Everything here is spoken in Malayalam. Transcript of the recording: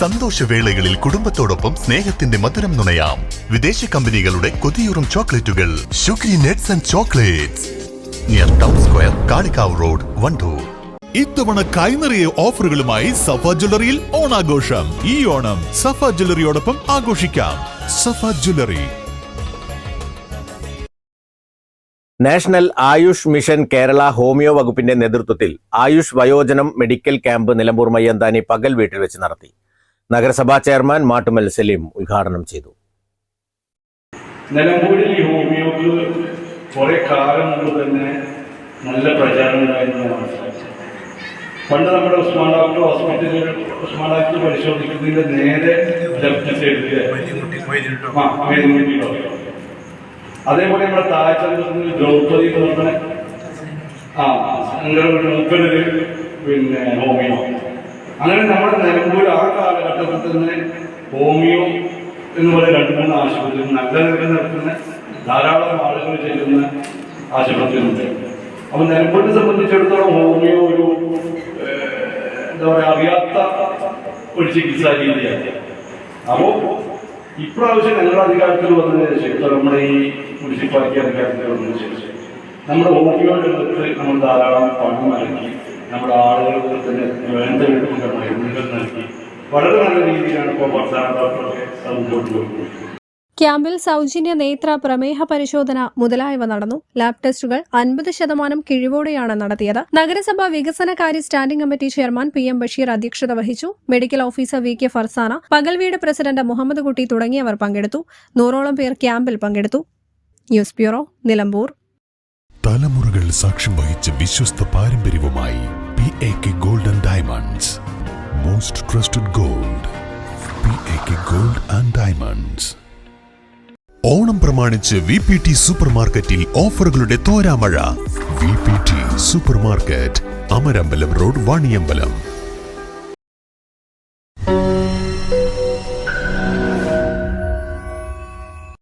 സന്തോഷവേളകളിൽ കുടുംബത്തോടൊപ്പം സ്നേഹത്തിന്റെ മധുരം നുണയാം. വിദേശ കമ്പനികളുടെ കൊതിയൂറും ചോക്ലേറ്റുകൾ. Sugary nets and chocolates. Near town square Kalikavu road Wandoor. ഇത്തവണ കൈനിറിയ ഓഫറുകളുമായി സഫ ജ്വല്ലറിയിൽ ഓണാഘോഷം. ഈ ഓണം സഫ ജ്വല്ലറിയോടൊപ്പം ആഘോഷിക്കാം. Safa jewellery. National Ayush mission Kerala homeo വകുപ്പിന്റെ നേതൃത്വത്തിൽ ആയുഷ് വയോജനം മെഡിക്കൽ ക്യാമ്പ് നിലമ്പൂർ മയ്യന്താനി പകൽ വീട്ടിൽ വെച്ച് നടത്തി. നഗരസഭാ ചെയർമാൻ മാട്ടുമൽ സലീം ഉദ്ഘാടനം ചെയ്തു. നിലമ്പൂരിൽ ഈ ഹോമിയോക്ക് കുറെ കാലം മുമ്പ് തന്നെ നല്ല പ്രചാരണം പണ്ട് നമ്മുടെ ഉസ്മാൻ ഡോക്ടർ ഹോസ്പിറ്റലിൽ ഉസ്മാൻ ഡോക്ടർ പരിശോധിക്കുന്നതിന്റെ നേരെ ലെഫ്റ്റ് സൈഡിൽ അതേപോലെ നമ്മുടെ താഴ്ച ദ്രൗപദി എന്ന് പറഞ്ഞ ആ മൂപ്പനൊരു അങ്ങനെ നമ്മുടെ നിലമ്പൂർ ആ കാലഘട്ടത്തിൽ തന്നെ ഹോമിയോ എന്ന് പറയുന്ന രണ്ട് മൂന്ന് ആശുപത്രി നല്ല നിലയിൽ നടക്കുന്ന ധാരാളം ആളുകൾ ചെയ്യുന്ന ആശുപത്രികളുണ്ട്. അപ്പൊ നിലമ്പൂരിനെ സംബന്ധിച്ചിടത്തോളം ഹോമിയോ ഒരു എന്താ പറയാ അറിയാത്ത ഒരു ചികിത്സാ രീതിയാണ്. അപ്പോ ഇപ്രാവശ്യം ഞങ്ങളുടെ അധികാരത്തിൽ വന്നതിന് ശേഷം നമ്മുടെ ഈ മുനിസിപ്പാലിറ്റി അധികാരത്തിൽ വന്നതിന് ശേഷം നമ്മുടെ ഹോമിയോയുടെ നമ്മൾ ധാരാളം പണം നൽകി നമ്മുടെ ആളുകൾക്ക് തന്നെ വേണ്ട വിധമുള്ള മരുന്നുകൾ നൽകി വളരെ നല്ല രീതിയിലാണ് ഇപ്പോൾ ഭക്ഷണ ഡോക്ടറൊക്കെ ക്യാമ്പിൽ സൗജന്യ നേത്ര പ്രമേഹ പരിശോധന മുതലായവ നടന്നു. ലാബ് ടെസ്റ്റുകൾ അൻപത് ശതമാനം കിഴിവോടെയാണ് നടത്തിയത്. നഗരസഭ വികസനകാര്യ standing committee chairman P M Basheer അധ്യക്ഷത വഹിച്ചു. Medical officer V K Farsana പകൽവീട് president Muhammad Kutty തുടങ്ങിയവർ പങ്കെടുത്തു. നൂറോളം പേർ ക്യാമ്പിൽ പങ്കെടുത്തു. News bureau Nilambur. തലമുറകൾ സാക്ഷ്യം വഹിച്ച വിശ്വസ്ത പാരമ്പര്യവുമായി P A K gold and diamonds most trusted gold P A K gold and diamonds Onam പ്രമാണിച്ച് വി പി ടി സൂപ്പർ മാർക്കറ്റിൽ ഓഫറുകളുടെ തോരാമഴ. V P T super market Amarambalam road Vaniyambalam.